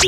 สว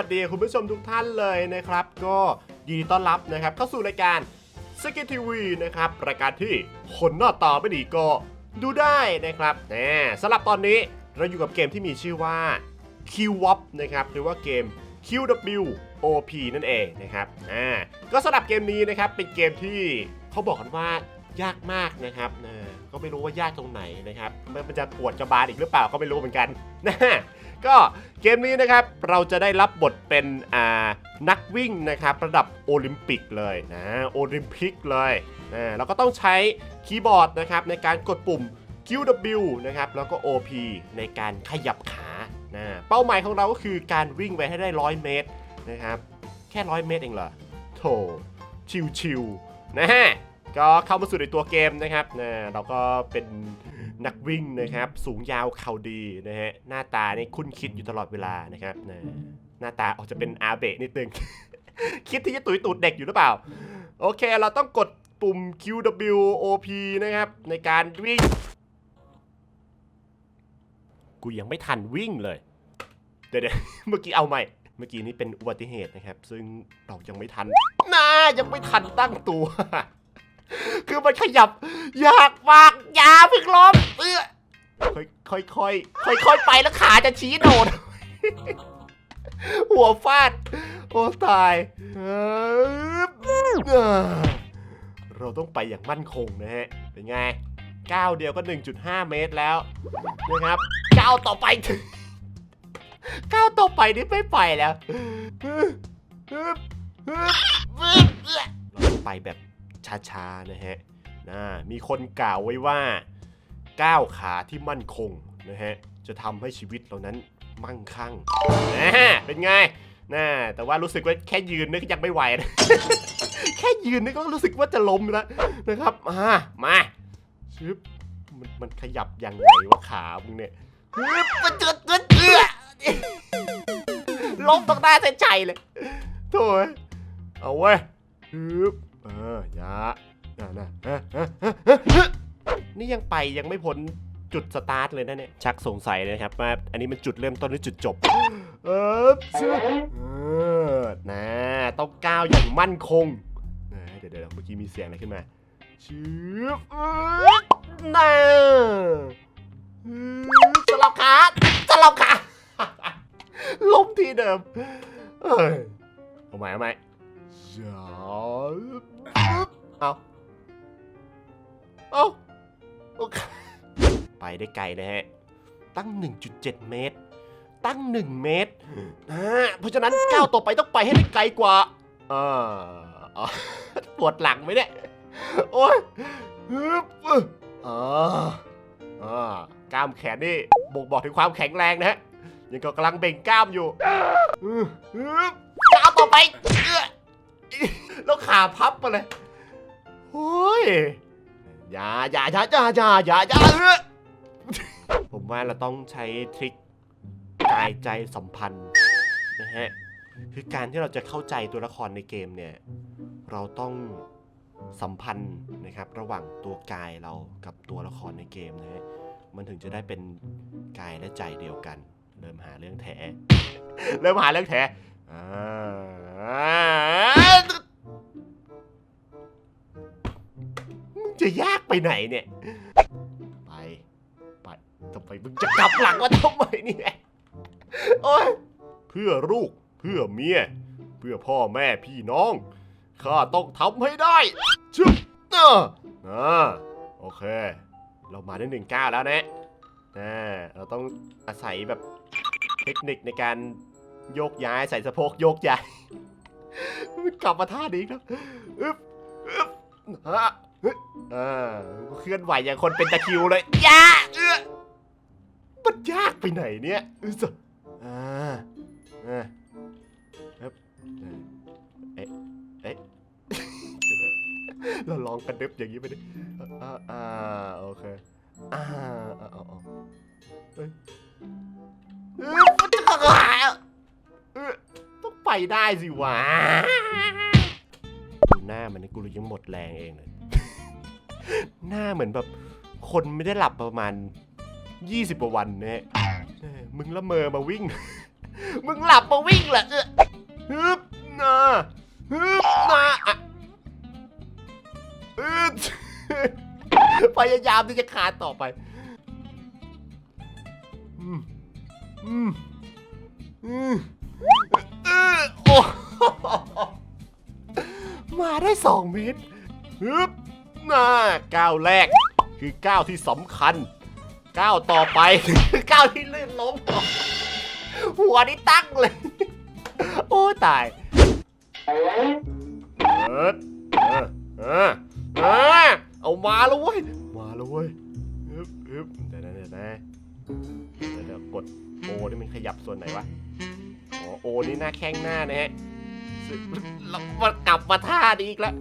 ัสดีคุณผู้ชมทุกท่านเลยนะครับ ก็ยินดีต้อนรับนะครับ เข้าสู่รายการสกิททีวีนะครับรายการที่คนหน้าตาไม่ดีก็ดูได้นะครับแหมสำหรับตอนนี้เราอยู่กับเกมที่มีชื่อว่า q w o p นะครับหรือว่าเกม QWOP นั่นเองนะครับอ่าก็สำหรับเกมนี้นะครับเป็นเกมที่ เขาบอกกันว่ายากมากนะครับนะก็ไม่รู้ว่ายากตรงไหนนะครับ มันจะปวดกระบาลอีกหรือเปล่าก็ไม่รู้เหมือนกันนะก็เกมนี้นะครับเราจะได้รับบทเป็นอ่านักวิ่งนะครับระดับโอลิมปิกเลยนะโอลิมปิกเลยนะเราก็ต้องใช้คีย์บอร์ดนะครับในการกดปุ่ม QW นะครับแล้วก็ OP ในการขยับขานะเป้าหมายของเราก็คือการวิ่งไปให้ได้ 100 เมตรนะครับแค่ 100 เมตรเองเหรอโถชิวๆ นะฮะก็เข้ามาสู่ในตัวเกมนะครับนะเราก็เป็นนักวิ่งนะครับ สูงยาวเข่าดีนะฮะหน้าตานี่คุ้นคิดอยู่ตลอดเวลานะครับนะหน้าตาออกจะเป็นอาเบะนิดนึง คิดที่จะตุยตูดเด็กอยู่หรือเปล่า โอเคเราต้องกดปุ่ม QWOP นะครับ ในการวิ่ง กูยังไม่ทันวิ่งเลย เดี๋ยวๆเมื่อกี้เอาใหม่ เมื่อกี้นี้เป็นอุบัติเหตุนะครับ ซึ่งเรายังไม่ทันน่า ยังไม่ทันตั้งตัว คือมันขยับยากมากยาพึ่งล้มเออค่อยค่อยค่อยๆค่อยๆไปแล้วขาจะชี้โดดหัวฟาด โอ้ตายเอิ่มเอ่อเราต้องไปอย่างมั่นคงนะฮะ เป็นไงก้าวเดียวก็ 1.5 เมตรแล้วนะครับก้าวต่อไปก้าวต่อไปนี่ไม่ไปแล้ว แบบช้าๆนะฮะนะมีคนกล่าวไว้ว่าก้าวขาที่มั่นคงนะฮะจะทำให้ชีวิตเรานั้นมั่งคั่งนะเป็นไงนะแต่ว่ารู้สึกว่าแค่ยืนนึกยังไม่ไหวนะแค่ยืนนี่ก็รู้สึกว่าจะล้มแล้วนะครับมามาชึบมันมันขยับยังไงวะขามึงเนี่ยฮึบมันจุดจุดเอื้อล้มตรงหน้าเส้นชัยเลยโถ่เอาเว้ยฮึบ น่ะนะฮะฮะฮะฮะฮะนี่ยังไปยังไม่พ้นจุดสตาร์ทเลยนะเนี่ย ชักสงสัยเลยครับว่าอันนี้มันจุดเริ่มต้นหรือจุดจบ เออชึบเออนะต้องก้าวอย่างมั่นคงนะเดี๋ยวเดี๋ยวเมื่อกี้มีเสียงอะไรขึ้นมาชืบเอ้ยน่าอืมสลับขาสลับขาล้มที่เดิม เอ้ยเอาใหม่เอาใหม่อย่า เอาเอาโอเคไปได้ไกลนะฮะ ตั้ง 1.7 เมตร ตั้ง 1 เมตรนะเพราะฉะนั้นก้าวต่อไปต้องไปให้ได้ไกลกว่าอ่าอ่าปวดหลังไหมเนี่ย โอ้ยฮึบอ่าอ่ากล้ามแขนนี่บ่งบอกถึงความแข็งแรงนะฮะ ยังก็กำลังเบ่งกล้ามอยู่ฮึบฮึบก้าวต่อไปเอื้อแล้วขาพับมาเลย โอ้ยอย่าอย่าอย่าอย่าอย่าอย่าอย่าเอ้อผมว่าเราต้องใช้ทริคกายใจสัมพันธ์นะฮะคือการที่เราจะเข้าใจตัวละครในเกมเนี่ย เราต้องสัมพันธ์นะครับ ระหว่างตัวกายเรากับตัวละครในเกมนะฮะมันถึงจะได้เป็นกายและใจเดียวกัน เริ่มหาเรื่องแถ เริ่มหาเรื่องแถอ่า จะยากไปไหนเนี่ย ไป ไปทำไมมึงจะกลับหลังมาทำไมเนี่ยโอ้ยเพื่อลูก เพื่อเมีย เพื่อพ่อแม่พี่น้อง ข้าต้องทำให้ได้ชึบเอออ่าโอเค เรามาได้หนึ่งก้าวแล้วนะอ่าเราต้องอาศัยแบบเทคนิคในการโยกย้ายใส่สะโพกโยกย้าย กลับมาท่านี้ครับอึ๊บอึ๊บฮะ ฮึดอ่าเคลื่อนไหวอย่างคนเป็นตะคริวเลยอยาเอื้อมันยากไปไหนเนี่ยอึ๊ะอ่าอ่าครับเอ๊ะเอ๊ะเราลองกระดึบอย่างนี้ไปดิอ่าอ่าโอเคอ่าอ่าอ่าอ่าเอ้ยเอ้ยมันจะหายเอ้ยต้องไปได้สิวะดูหน้ามันนี่กูเลยยังหมดแรงเองเลย หน้าเหมือนแบบ คนไม่ได้หลับประมาณ 20กว่าวันนะฮะเออมึงละเมอมาวิ่ง มึงหลับมาวิ่งเหรอเออฮึบนะฮึบนะอะอึด พยายามที่จะคานต่อไป อืม อืม อืมเออโอ้ มาได้สองเมตรฮึบ น่าก้าวแรก คือก้าวที่สำคัญก้าวต่อไปคือก้าวที่ลื่นล้มหัวนี่ตั้งเลย โอ้ตายเออเออเออเออเอามาแล้วเว้ยมาแล้วเว้ยฮึบฮึบเดี๋ยวนะเดี๋ยวนะเดี๋ยวเดี๋ยวกดโอนี่มันขยับส่วนไหนวะอ๋อโอนี่หน้าแข้งหน้านะฮะ แล้วมันกลับมาท่านี้อีกแล้ว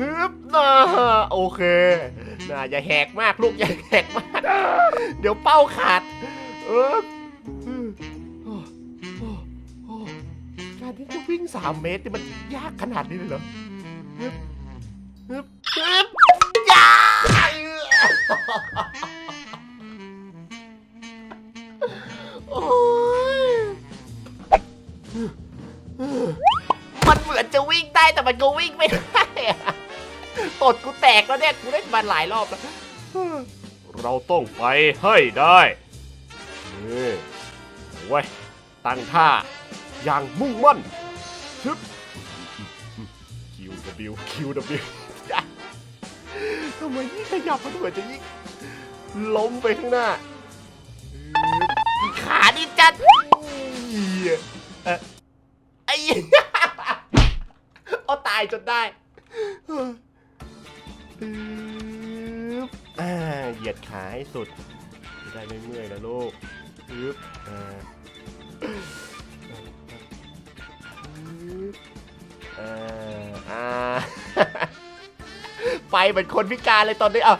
ฮึบน่าโอเคน่าอย่าแหกมากลูกอย่าแหกมาก เดี๋ยวเป้าขาด เออโอ้โอ้โอ้การที่จะวิ่งสามเมตรนี่มันยากขนาดนี้เลยเหรอฮึบฮึบฮึบยาโมันก็วิ่งไม่ได้อะตดกูแตกแล้วเนี่ย กูเล่นมาหลายรอบแล้ว เราต้องไปให้ได้นี่เว้ยตั้งท่าอย่างมุ่งมั่นชึบ QW QW ทำไมยิ่งขยับมันเหมือนจะยิ่งล้มไปข้างหน้าอึ๊บขาดิจัดเหี้ยเอ่อไอ้ เอาตายจนได้ปึ๊บอ่าเหยียดขาให้สุด จะได้ไม่เมื่อยนะลูกปึ๊บอ่าปึ๊บอ่าอ่าไปเหมือนคนพิการเลยตอนนี้เอา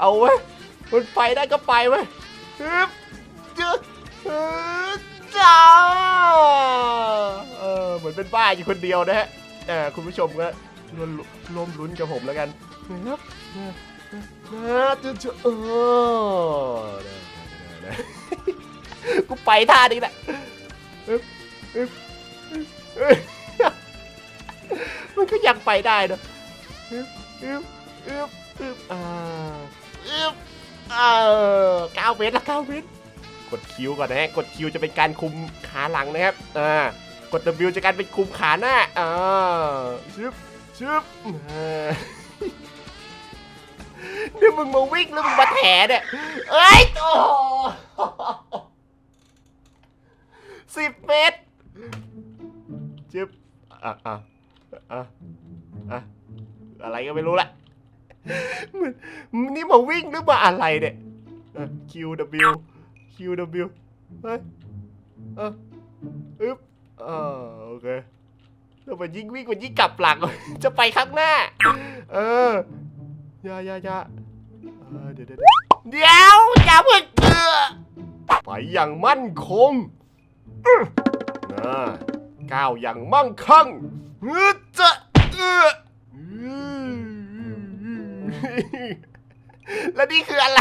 เอาไว้ยมันไปได้ก็ไปไว้ยปึ๊บจึ๊กปึ๊บจ้าเออเหมือนเป็นบ้าอยู่คนเดียวนะฮะ ออคุณผู้ชมก็ร่วมร่วมลุ้นกับผมแล้วกันนะครับนะจะจะเออกูไปท่านี้แหละมันก็ยังไปได้นะอึ๊บอึ๊บอึ๊บอึ๊บอ่าอึ๊บเออเก้าเมตรละเก้าเมตรกดคิวก่อนนะฮะ กดคิวจะเป็นการคุมขาหลังนะครับ อ่า กด W จะกการเป็นคุมขาหน้าอ่าชึบชึบเนี่ยมึงมาวิ่งแล้วมึงมาแถเนี่ยเอ้ยโอ้สิบเมตรชึบอะอะอะอะอะไรก็ไม่รู้ละมันนี่มาวิ่งหรือมาอะไรเนี่ยอะ QW QW เฮ้ยเอออึ๊บ อ่าโอเคแล้วมันยิ่งวิ่งมันยิ่งกลับหลัง จะไปข้างหน้า เอออย่าอย่ายาเออเดี๋ยวเดี๋ยวเดี๋ยวอย่าเพิ่งเกือไปอย่างมั่นคงนะก้าวอย่างมั่งคั่งเออจะเอออื้อแล้วนี่คืออะไร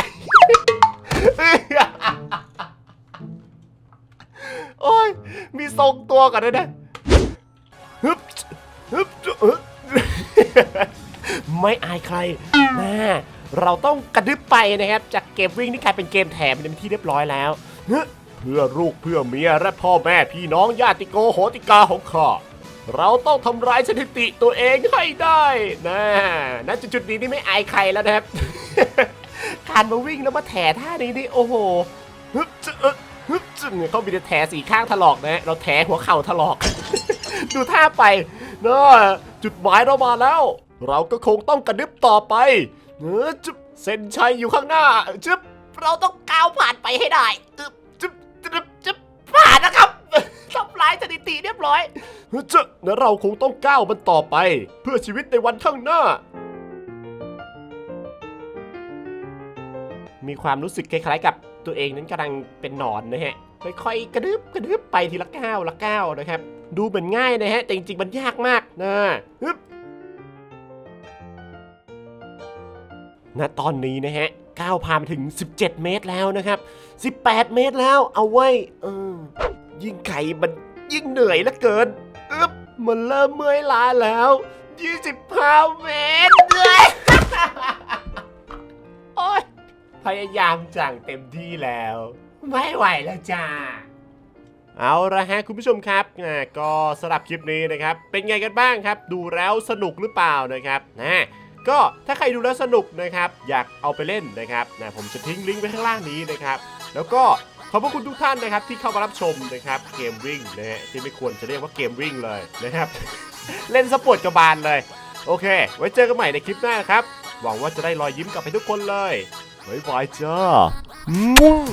โอ้ย มีทรงตัวก่อนด้วยนะฮึบฮึบฮึบไม่อายใครแม่เราต้องกระดึบไปนะครับ จากเกมวิ่งที่กลายเป็นเกมแถมเป็นที่เรียบร้อยแล้ว เพื่อลูกเพื่อเมียและพ่อแม่พี่น้องญาติโกโหติกาของข้าเราต้องทำลายสถิติตัวเองให้ได้นะณจุดนี้นี่ไม่อายใครแล้วนะครับ การมาวิ่งแล้วมาแถท่านี้นี่โอ้โหฮึบจะเออ ฮึบจะเนี่ยเขามีแต่แถสีข้างถลอกนะฮะเราแถหัวเข่าถลอก ดูท่าไปเนอะจุดหมายเรามาแล้ว เราก็คงต้องกระดึบต่อไปเนอะจุ๊บเส้นชัยอยู่ข้างหน้าจึ๊บเราต้องก้าวผ่านไปให้ได้จึ๊บจึ๊บจึ๊บจึ๊บผ่านนะครับทำลายสถิติเรียบร้อยเจ้าและเราคงต้องก้าวมันต่อไป เพื่อชีวิตในวันข้างหน้า มีความรู้สึกคล้ายๆกับ ตัวเองนั้นกำลังเป็นหนอนนะฮะค่อยๆกระดึบกระดึบไปทีละก้าวละก้าวนะครับ ดูเหมือนง่ายนะฮะ แต่จริงๆมันยากมากนะฮึบณตอนนี้นะฮะก้าวผ่านถึง 17 เมตรแล้วนะครับ 18 เมตรแล้วเอาไว้เออยิ่งไก่มันยิ่งเหนื่อยเหลือเกินอึบมันเริ่มเมื่อยล้าแล้ว 25 เมตร พยายามจังเต็มที่แล้ว ไม่ไหวแล้วจ้า เอาละฮะคุณผู้ชมครับอ่าก็สำหรับคลิปนี้นะครับ เป็นไงกันบ้างครับ ดูแล้วสนุกหรือเปล่านะครับนะก็ถ้าใครดูแล้วสนุกนะครับ อยากเอาไปเล่นนะครับนะผมจะทิ้งลิงก์ไว้ข้างล่างนี้นะครับ แล้วก็ขอบพระคุณทุกท่านนะครับที่เข้ามารับชมนะครับเกมวิ่งนะฮะที่ไม่ควรจะเรียกว่าเกมวิ่งเลยนะครับ เล่นสปอร์ตกระบาลเลย โอเค ไว้เจอกันใหม่ในคลิปหน้าครับ หวังว่าจะได้รอยยิ้มกลับไปทุกคนเลย บ๊ายบายจ้ามุ่ง